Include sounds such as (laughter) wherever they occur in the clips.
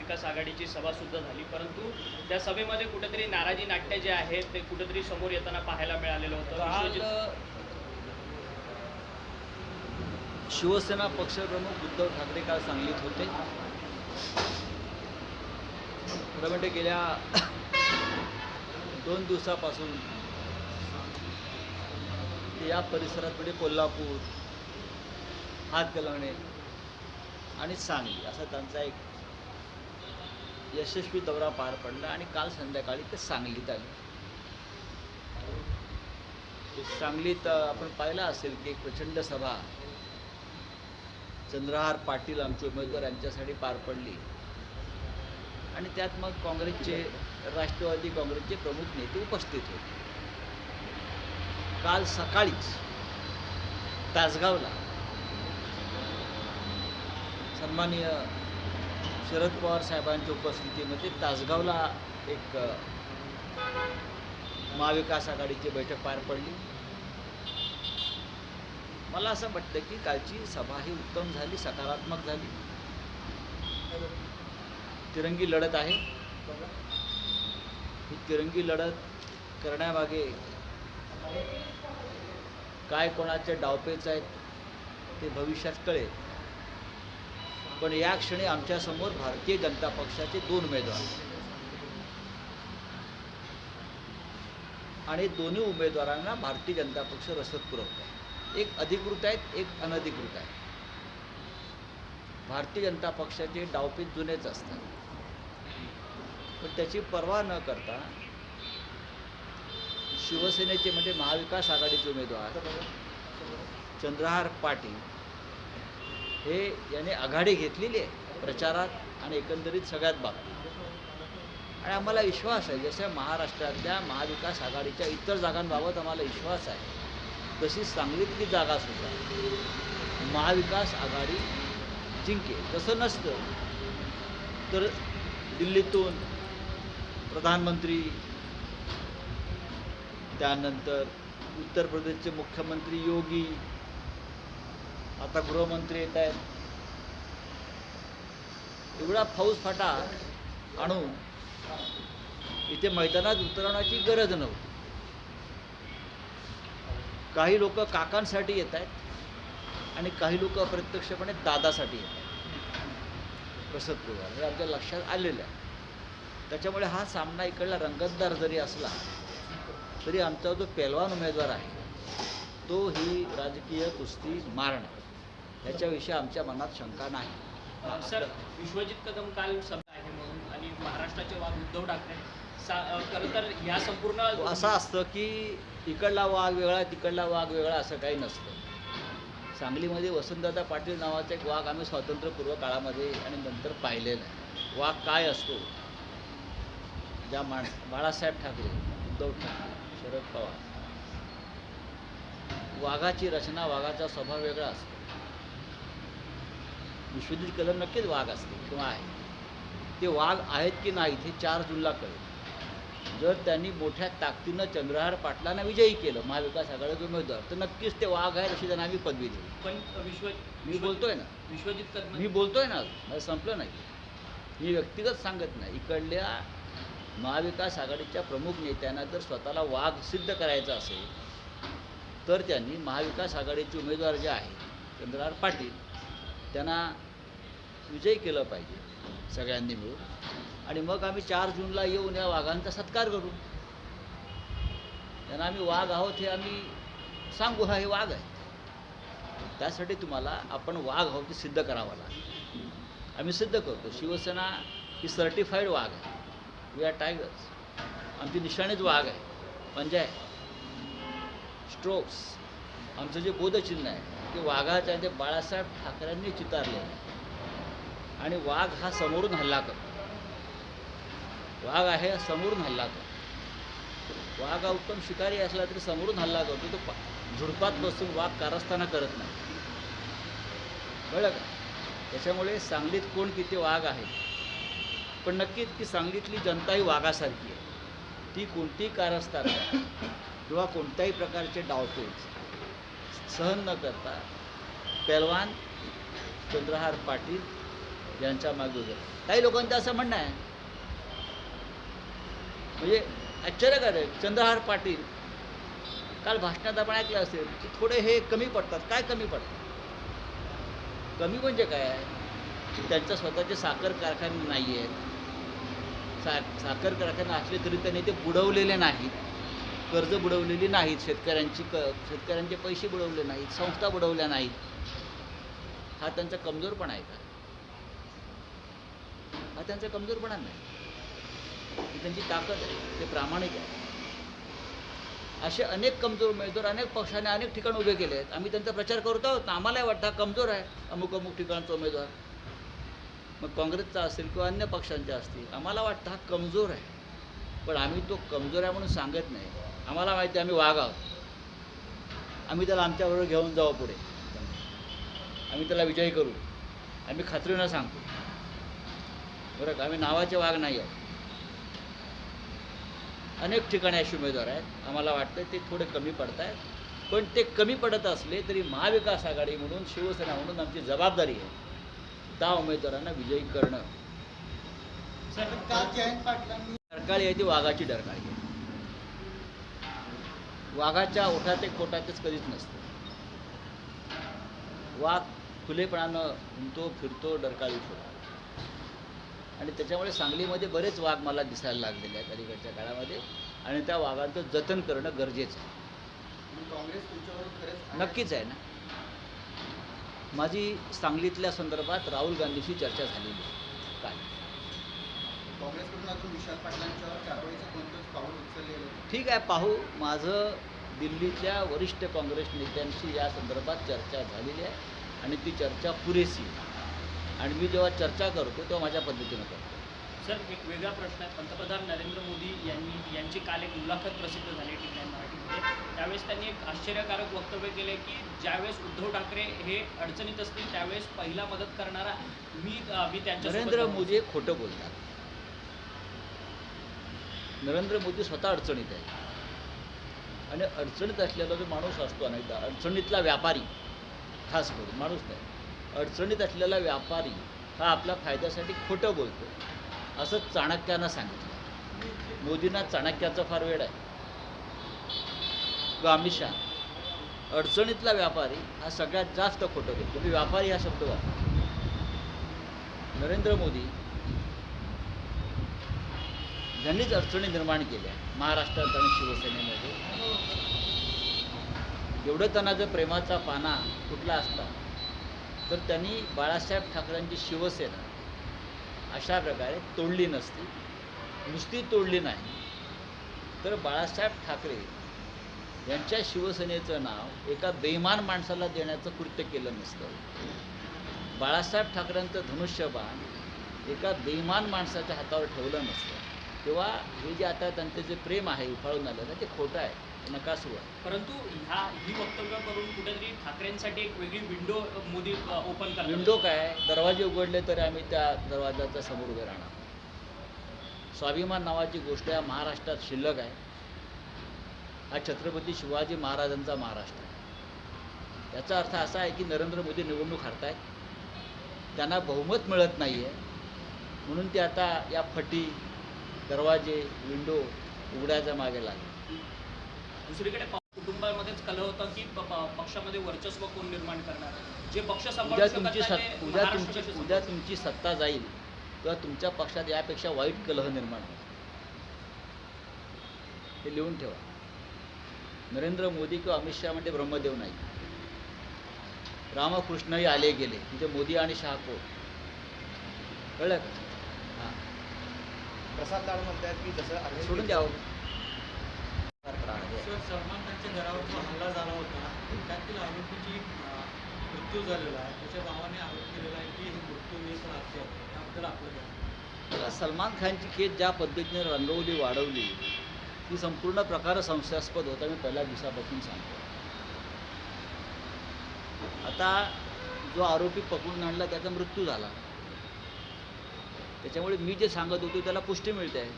महाविकास आघाडीची सभा सुद्धा झाली. परंतु त्या सभेमध्ये कुठेतरी नाराजी नाट्य जे आहे ते कुठेतरी समोर येताना पाहायला मिळालेलं होतं. शिवसेना पक्षप्रमुख उद्धव ठाकरे काल सांगलीत होते. खरं म्हणजे गेल्या दोन दिवसापासून या परिसरात म्हणजे कोल्हापूर हातकलवणे आणि सांगली असा त्यांचा एक यशस्वी दौरा पार पडला आणि काल संध्याकाळी ते सांगलीत आले. सांगलीत आपण पाहिलं असेल की एक प्रचंड सभा चंद्रहार पाटील आमचे उमेदवार यांच्यासाठी पार पडली. आणि त्यात मग काँग्रेसचे राष्ट्रवादी काँग्रेसचे प्रमुख नेते उपस्थित होते. काल सकाळीच तासगावला सन्माननीय शरद पवार साहेबांच्या उपस्थितीमध्ये तासगावला एक महाविकास आघाडीची बैठक पार पडली. मला असं वाटतं की कालची सभा ही उत्तम झाली सकारात्मक झाली. तिरंगी लढत आहे. ही तिरंगी लढत करण्यामागे काय कोणाचे डावपेच आहेत ते भविष्यात कळेल. पण या क्षणी आमच्यासमोर भारतीय जनता पक्षाचे दोन उमेदवार. आहेत. आणि दोन्ही उमेदवारांना भारतीय जनता पक्ष रसद पुरवत. आहे एक अधिकृत आहेत एक अनधिकृत आहे भारतीय जनता पक्षाचे डावपीत जुनेच असतात. पण त्याची पर्वा न करता शिवसेनेचे म्हणजे महाविकास आघाडीचे उमेदवार चंद्रहार पाटील हे याने आघाडी घेतलेली आहे प्रचारात आणि एकंदरीत सगळ्यात बाबतीत. आणि आम्हाला विश्वास आहे जसं महाराष्ट्रातल्या महाविकास आघाडीच्या इतर जागांबाबत आम्हाला विश्वास आहे तशी सांगलीतली जागा सुद्धा. महाविकास आघाडी जिंके तसं नसतं तर दिल्लीतून प्रधानमंत्री त्यानंतर उत्तर प्रदेशचे मुख्यमंत्री योगी आता गृहमंत्री येत आहेत. एवढा फौज फाटा आणून इथे मैदानात उतरवण्याची गरज नव्हती. काही लोक काकांसाठी येत आहेत आणि काही लोक अप्रत्यक्षपणे दादासाठी येत आहेत. प्रसद पवार हे आमच्या लक्षात आलेलं आहे. त्याच्यामुळे हा सामना इकडला रंगतदार जरी असला तरी आमचा जो पेलवान उमेदवार आहे तो ही राजकीय कुस्ती मारणं ह्याच्याविषयी आमच्या मनात शंका नाही. सर विश्वजित कदम काल सभा आहे म्हणून आणि महाराष्ट्राचे वाद उद्धव ठाकरे खरं तर ह्या संपूर्ण असं असतं की इकडला वाघ वेगळा तिकडला वाघ वेगळा असं काही नसतं. सांगलीमध्ये वसंतदादा पाटील नावाचा एक वाघ आम्ही स्वातंत्र्यपूर्व काळामध्ये आणि नंतर पाहिलेला आहे. वाघ काय असतो? ज्या माण बाळासाहेब ठाकरे उद्धव ठाकरे शरद पवार. वाघाची रचना वाघाचा स्वभाव वेगळा असतो. विश्वजित कदम नक्कीच वाघ असते किंवा आहे. ते वाघ आहेत की नाहीत हे चार जूनला कळेल. जर त्यांनी मोठ्या ताकदीनं चंद्रहार पाटलांना विजयी केलं महाविकास आघाडीचे उमेदवार तर नक्कीच ते वाघ आहेत अशी त्यांना आम्ही पदवी देऊ. पण विश्व मी बोलतोय ना. विश्वजित मी बोलतोय ना. माझं संपलं नाही. मी व्यक्तिगत सांगत नाही. इकडल्या महाविकास आघाडीच्या प्रमुख नेत्यांना जर स्वतःला वाघ सिद्ध करायचा असेल तर त्यांनी महाविकास आघाडीचे उमेदवार जे आहेत चंद्रहार पाटील त्यांना विजयी केलं पाहिजे सगळ्यांनी मिळून. आणि मग आम्ही चार जूनला येऊन या वाघांचा सत्कार करू. त्यांना आम्ही वाघ आहोत हे आम्ही सांगू हा हे वाघ आहे. त्यासाठी तुम्हाला आपण वाघ आहोत ते सिद्ध करावं लागेल. आम्ही सिद्ध करतो शिवसेना ही सर्टिफाईड वाघ आहे. वी आर टायगर्स आमची निशाणीच वाघ आहे. पंजा आहे. स्ट्रोक्स आमचं जे बोधचिन्ह आहे. की वाघाच्या ते बाळासाहेब ठाकरेंनी चितारले. आणि वाघ हा समोरून हल्ला करतो. वाघ आहे समोरून हल्ला करतो. वाघ हा उत्तम शिकारी असला तरी समोरून हल्ला करतो. तो झुडपात बसून वाघ कारस्थाना करत नाही. कळलं का? त्याच्यामुळे सांगलीत कोण किती वाघ आहे? पण नक्कीच की सांगलीतली जनता ही वाघासारखी आहे. ती कोणतीही कारस्थानं किंवा कोणत्याही प्रकारचे डावपेच सहन न करता पैलवान चंद्रहार पाटील यांच्या मागे उभे काही लोकांचं असं म्हणणं आहे म्हणजे आश्चर्यकारक चंद्रहार पाटील काल भाषणात आपण ऐकलं असेल की थोडे हे कमी पडतात. काय कमी पडतात? कमी म्हणजे काय की त्यांच्या स्वतःचे साखर कारखाने नाही आहेत सा साखर कारखाने असले तरी त्यांनी ते बुडवलेले नाहीत. कर्ज बुडवलेली नाहीत शेतकऱ्यांची क शेतकऱ्यांचे पैसे बुडवले नाहीत संस्था बुडवल्या नाहीत. हा त्यांचा कमजोरपणा आहे का? हा त्यांचा कमजोरपणा नाही. ही त्यांची ताकद आहे ते प्रामाणिक आहे. असे अनेक कमजोर उमेदवार अनेक पक्षाने अनेक ठिकाण उभे केले आहेत. आम्ही त्यांचा प्रचार करत आहोत. आम्हालाही वाटतं हा कमजोर आहे. अमुक अमुक ठिकाणचा उमेदवार. मग काँग्रेसचा असेल किंवा अन्य पक्षांच्या असतील आम्हाला वाटतं हा कमजोर आहे. पण आम्ही तो कमजोर आहे म्हणून सांगत नाही. आम्हाला माहिती आहे आम्ही वाघ आहोत. आम्ही त्याला आमच्याबरोबर घेऊन जाऊ पुढे. आम्ही त्याला विजयी करू. आम्ही खात्रीनं सांगतो बरं का? आम्ही नावाचे वाघ नाही आहोत. अनेक ठिकाणी असे उमेदवार आहेत. आम्हाला वाटतं ते थोडे कमी पडत आहेत पण ते कमी पडत असले तरी महाविकास आघाडी म्हणून शिवसेना म्हणून आमची जबाबदारी आहे. त्या उमेदवारांना विजयी करणं. सर काल जयंत पाटलांनी डरकाळी आहे ती वाघाची डरकाळी. आहे वाघाच्या ओठात एक पोटातच कधीच नसतं. वाघ खुलेपणानं घुमतो फिरतो डरकाळी फिरतो आणि त्याच्यामुळे सांगलीमध्ये बरेच वाघ मला दिसायला लागलेले आहेत अलीकडच्या काळामध्ये आणि त्या वाघांचं जतन करणं गरजेचं आहे. काँग्रेस तुमच्यावर खरंच नक्कीच आहे ना. माझी सांगलीतल्या संदर्भात राहुल गांधीशी चर्चा झालेली आहे. काँग्रेसकडून अजून विशाल पाटलांच्यावर कारवाईचं कोणतंच पाऊल उचललेलं. ठीक आहे पाहू. माझं दिल्लीतल्या वरिष्ठ काँग्रेस नेत्यांशी या संदर्भात चर्चा झालेली आहे आणि ती चर्चा पुरेशी. आणि मी जेव्हा चर्चा करतो तेव्हा माझ्या पद्धतीनं करतो. सर एक वेगळा प्रश्न आहे. पंतप्रधान नरेंद्र मोदी यांनी यांची काल एक मुलाखत प्रसिद्ध झाली टी व्ही मराठीमध्ये. त्यावेळेस त्यांनी एक आश्चर्यकारक वक्तव्य केले की ज्यावेळेस उद्धव ठाकरे हे अडचणीत असतील त्यावेळेस पहिला मदत करणारा मी मी त्यांच्या नरेंद्र मोदी हे खोटं बोलतात. नरेंद्र मोदी स्वतः अडचणीत आहे. आणि अडचणीत असलेला जो माणूस असतो अनेकदा अडचणीतला व्यापारी खास करून माणूस नाही अडचणीत असलेला व्यापारी हा आपल्या फायद्यासाठी खोटं बोलतो. असं चाणक्यानं सांगितलं. मोदींना चाणक्याचा फार वेळ आहे. किंवा अमित शहा. अडचणीतला व्यापारी हा सगळ्यात जास्त खोटं बोलतो. मी व्यापारी हा शब्द वापरतो नरेंद्र मोदी ज्यांनीच अडचणी निर्माण केल्या महाराष्ट्रात आणि शिवसेनेमध्ये. एवढं त्यांना जर प्रेमाचा पाना कुठला असता तर त्यांनी बाळासाहेब ठाकरेंची शिवसेना अशा प्रकारे तोडली नसती. नुसती तोडली नाही. तर बाळासाहेब ठाकरे यांच्या शिवसेनेचं नाव एका बेईमान माणसाला देण्याचं कृत्य केलं नसतं. बाळासाहेब ठाकरेंचं धनुष्यबाण एका बेईमान माणसाच्या हातावर ठेवलं नसतं. तेव्हा हे जे आता त्यांचं जे प्रेम आहे उफाळून आलेलं ते खोटं आहे. नकासू आहे परंतु ह्या ही वक्तव्य करून कुठेतरी ठाकरेंसाठी एक वेगळी विंडो मोदी ओपन करतात. विंडो काय? दरवाजे उघडले तरी आम्ही त्या दरवाजाच्या समोर उभे राहणार. स्वाभिमान नावाची गोष्ट या महाराष्ट्रात शिल्लक आहे. हा छत्रपती शिवाजी महाराजांचा महाराष्ट्र आहे. याचा अर्थ असा आहे की नरेंद्र मोदी निवडणूक हरतायत. त्यांना बहुमत मिळत नाही आहे म्हणून ते आता या फटी दरवाजे विंडो उघडायच्या मागे लागले. दुसरीकडे कुटुंबामध्येच कलह होता की पक्षामध्ये वर्चस्व कोण निर्माण करणार जे पक्ष उद्या तुमची सत् उद्या तुमची उद्या? तुमची सत्ता जाईल तेव्हा तुमच्या पक्षात यापेक्षा वाईट कलह निर्माण होईल. हे लिहून ठेवा. नरेंद्र मोदी किंवा अमित शहा म्हणजे ब्रह्मदेव नाही. रामकृष्णही आले गेले. म्हणजे मोदी आणि शहा कोण? कळलं का? प्रसाद लाड म्हणतात की जसं अरविंद सोडून द्यावं सर सलमान खानच्या घरावर जो हल्ला झाला होता त्यातील आरोपीची मृत्यू झालेला आहे. त्याच्या भावाने आरोप केलेला आहे की हे मृत्यू मी पण हत्या आहे. त्याबद्दल आपलं सलमान खानची केस ज्या पद्धतीने रंगवली वाढवली ती संपूर्ण प्रकार संशयास्पद होता. मी पहिल्या दिवसापासून सांगतो. आता जो आरोपी पकडून आणला त्याचा मृत्यू झाला. त्याच्यामुळे मी जे सांगत होतो त्याला पुष्टी मिळते आहे.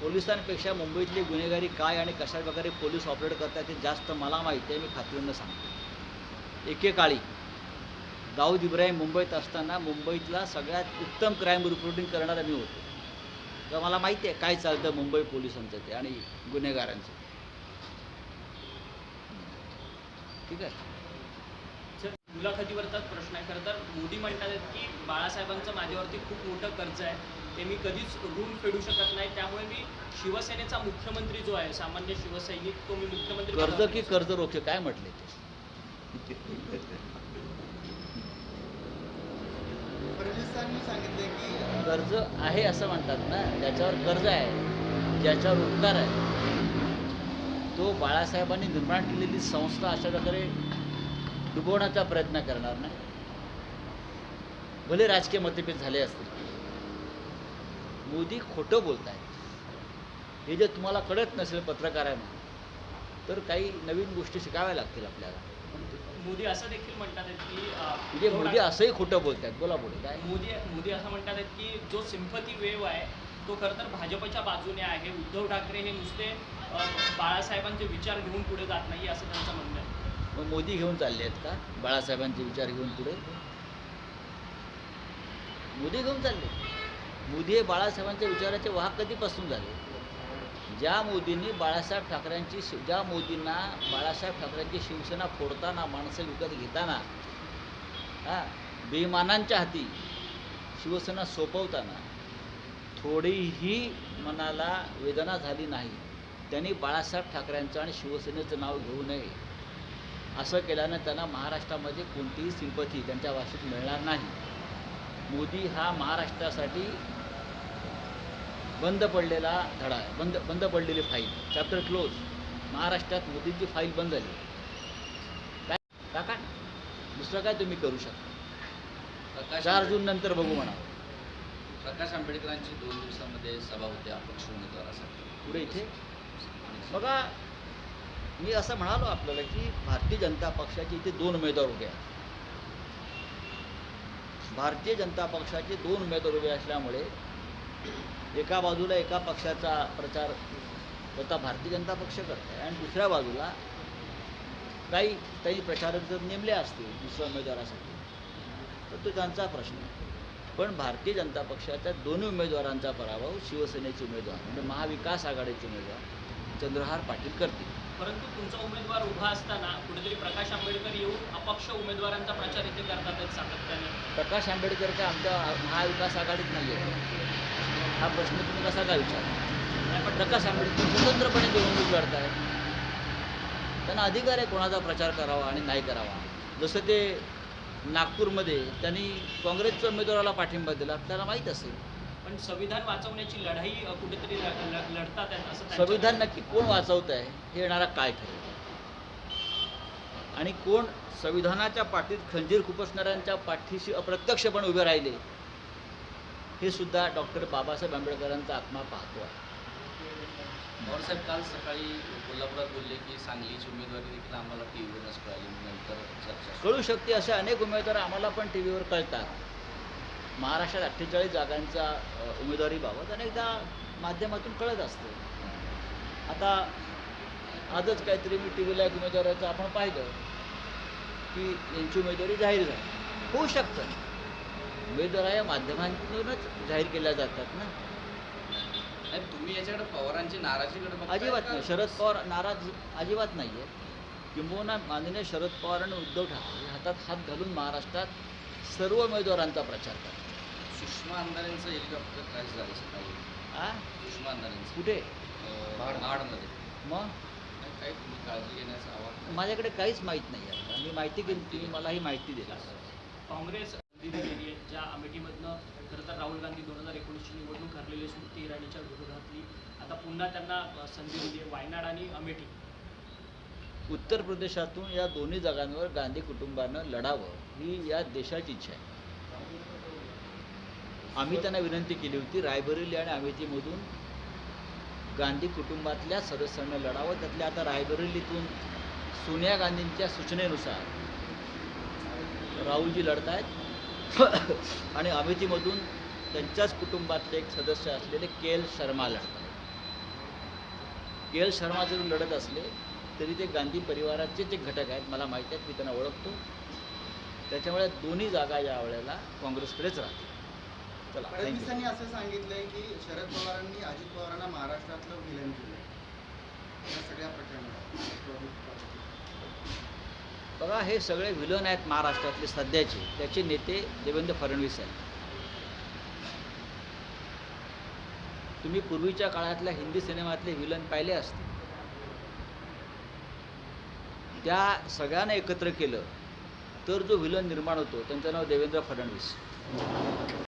पोलिसांपेक्षा मुंबईतली गुन्हेगारी काय आणि कशा प्रकारे पोलीस ऑपरेट करतात ते जास्त मला माहिती आहे मी खात्रीनं सांगतो. एकेकाळी दाऊद इब्राहिम मुंबईत असताना मुंबईतला सगळ्यात उत्तम क्राईम रिपोर्टिंग करणारा मी होतो. तर मला माहिती आहे काय चालतं मुंबई पोलिसांचं ते आणि गुन्हेगारांचं. ठीक आहे? मुलाखतीवरचाच प्रश्न आहे खरं तर मोदी म्हणतात आहेत की बाळासाहेबांचं माझ्यावरती खूप मोठं कर्ज आहे. ते मी कधीच ऋण फेडू शकत नाही. त्यामुळे मी शिवसेनेचा मुख्यमंत्री जो आहे सामान्य शिवसैनिक तो मी मुख्यमंत्री कर्ज की. कर्ज रोखे काय म्हटले सांगितले की कर्ज आहे असं म्हणतात ना. ज्याच्यावर कर्ज आहे ज्याच्यावर उपकार आहे. तो बाळासाहेबांनी निर्माण केलेली संस्था अशा प्रकारे डुबवण्याचा प्रयत्न करणार नाही. भले राजकीय मतभेद झाले असतील. मोदी खोटं बोलत आहेत हे जे तुम्हाला कळत नसेल पत्रकारांना तर काही नवीन गोष्टी शिकाव्या लागतील आपल्याला. मोदी असं देखील म्हणतात की म्हणजे मोदी असंही खोटं बोलत आहेत बोला पुढे काय? मोदी मोदी असं म्हणतात की जो सिम्पती वेव आहे तो खरं तर भाजपच्या बाजूने आहे. उद्धव ठाकरे हे नुसते बाळासाहेबांचे विचार घेऊन पुढे जात नाही असं त्यांचं म्हणणं आहे. मग मोदी घेऊन चालले आहेत का? बाळासाहेबांचे विचार घेऊन पुढे? मोदी घेऊन चालले. मोदी हे बाळासाहेबांच्या विचाराचे वाहक कधीपासून झाले? ज्या मोदींनी बाळासाहेब ठाकरेंची ज्या मोदींना बाळासाहेब ठाकरेंची शिवसेना फोडताना माणसं विकत घेताना हा बेमानांच्या हाती शिवसेना सोपवताना थोडीही मनाला वेदना झाली नाही त्यांनी बाळासाहेब ठाकरेंचं आणि शिवसेनेचं नाव घेऊ नये. असं केल्यानं त्यांना महाराष्ट्रामध्ये कोणतीही सिंपथी त्यांच्या भाषेत मिळणार नाही. मोदी हा महाराष्ट्रासाठी बंद पडलेला धडा आहे. बंद बंद पडलेली फाईल चॅप्टर क्लोज महाराष्ट्रात मोदींची फाईल बंद झाली. काय? काका दुसरं काय तुम्ही करू शकता? प्रकाश चार जून नंतर बघू म्हणा. प्रकाश आंबेडकरांची दोन दिवसामध्ये सभा होते अपक्ष उमेदवारासाठी. पुढे इथे? बघा मी असं म्हणालो आपल्याला की भारतीय जनता पक्षाचे इथे दोन उमेदवार उभे आहेत. भारतीय जनता पक्षाचे दोन उमेदवार उभे असल्यामुळे एका बाजूला एका पक्षाचा प्रचार स्वतः भारतीय जनता पक्ष करत आहे आणि दुसऱ्या बाजूला काही काही प्रचारक जर नेमले असतील दुसऱ्या उमेदवारासाठी तर तो त्यांचा प्रश्न आहे. पण भारतीय जनता पक्षाच्या दोन्ही उमेदवारांचा पराभव शिवसेनेचे उमेदवार म्हणजे महाविकास आघाडीचे उमेदवार चंद्रहार पाटील करतील. परंतु तुमचा उमेदवार उभा असताना कुठेतरी प्रकाश आंबेडकर येऊन अपक्ष उमेदवारांचा प्रचार इथे करतात सातत्याने. प्रकाश आंबेडकर काय आमच्या महाविकास आघाडीत नाही आहे हा प्रश्न तुम्ही कसा काय विचार नाही, पण प्रकाश आंबेडकर स्वतंत्रपणे निवडणूक लढत आहेत त्यांना अधिकार आहे कोणाचा प्रचार करावा आणि नाही करावा. जसं ते नागपूरमध्ये त्यांनी काँग्रेसच्या उमेदवाराला पाठिंबा दिला आपल्याला माहीत असेल. पण संविधान वाचवण्याची लढाई कुठेतरी लढतात असं संविधान नक्की कोण वाचवत आहे हे येणारा काय ठरेल? आणि कोण संविधानाच्या पाठीत खंजीर खुपसणाऱ्यांच्या पाठीशी अप्रत्यक्षपणे उभे राहिले हे सुद्धा डॉक्टर बाबासाहेब आंबेडकरांचा आत्मा पाहतो आहे. पवारसाहेब काल सकाळी कोल्हापुरात बोलले की सांगलीची उमेदवारी देखील आम्हाला टी व्हीवरच कळाली नंतर. कळू शकते असे अनेक उमेदवार आम्हाला पण टी व्हीवर कळतात. महाराष्ट्रात अठ्ठेचाळीस जागांच्या अ, उमेदवारीबाबत अनेकदा माध्यमातून कळत असते. आता आजच काहीतरी मी टी व्हीला एक उमेदवाराचं आपण पाहिलं की यांची उमेदवारी जाहीर झाली. होऊ शकतं. उमेदवार या माध्यमांतूनच जाहीर केल्या जातात ना. तुम्ही याच्याकडे पवारांची नाराजीकडे अजिबात? नाही. शरद पवार नाराज अजिबात नाही आहे किंबहुना माननीय शरद पवार आणि उद्धव ठाकरे हातात हात घालून महाराष्ट्रात सर्व उमेदवारांचा प्रचार करतात. सुषमा अंधारेंचं हेलिकॉप्टर क्रॅश झालं सकाळी. आ? सुषमा अंधारेंचं. कुठे? अं. महाडमध्ये मग? काय तुम्ही काळजी घेण्याचं आवाहन माझ्याकडे काहीच माहीत नाही आहे मी माहिती घेऊन तुम्ही मला ही माहिती दिली काँग्रेस दिलेली आहे ज्या अमेठीमधनं खरं तर राहुल गांधी दोन हजार एकोणीसची निवडणूक हरलेली स्मृती इराणीच्या विरोधातली. आता पुन्हा त्यांना अ, संधी दिली आहे. वायनाड आणि अमेठी. उत्तर प्रदेशातून या दोन्ही जागांवर गांधी कुटुंबानं लढावं ही या देशाची इच्छा आहे. आम्ही त्यांना विनंती केली होती रायबरेली आणि अमेठीमधून गांधी कुटुंबातल्या सदस्यांना लढावं. त्यातल्या आता रायबरेलीतून सोनिया गांधींच्या सूचनेनुसार राहुलजी लढत आहेत (coughs) आणि अमेठीमधून त्यांच्याच कुटुंबातले एक सदस्य असलेले के एल शर्मा लढतात के एल शर्मा जरी लढत असले तरी ते गांधी परिवाराचे जे घटक आहेत मला माहीत आहेत मी त्यांना ओळखतो. त्याच्यामुळे दोन्ही जागा या वेळेला काँग्रेसकडेच राहतील. चला फडणवीसांनी असं सांगितलंय की शरद पवारांनी अजित पवारांना महाराष्ट्रातलं विलन केलं या सगळ्या प्रकरणात. बघा हे सगळे विलन आहेत महाराष्ट्रातले सध्याचे. त्याचे नेते देवेंद्र फडणवीस आहेत. तुम्ही पूर्वीच्या काळातल्या हिंदी सिनेमातले विलन पाहिले असतील त्या सगळ्यांना एकत्र केलं तर जो विलन निर्माण होतो त्यांचं नाव देवेंद्र फडणवीस.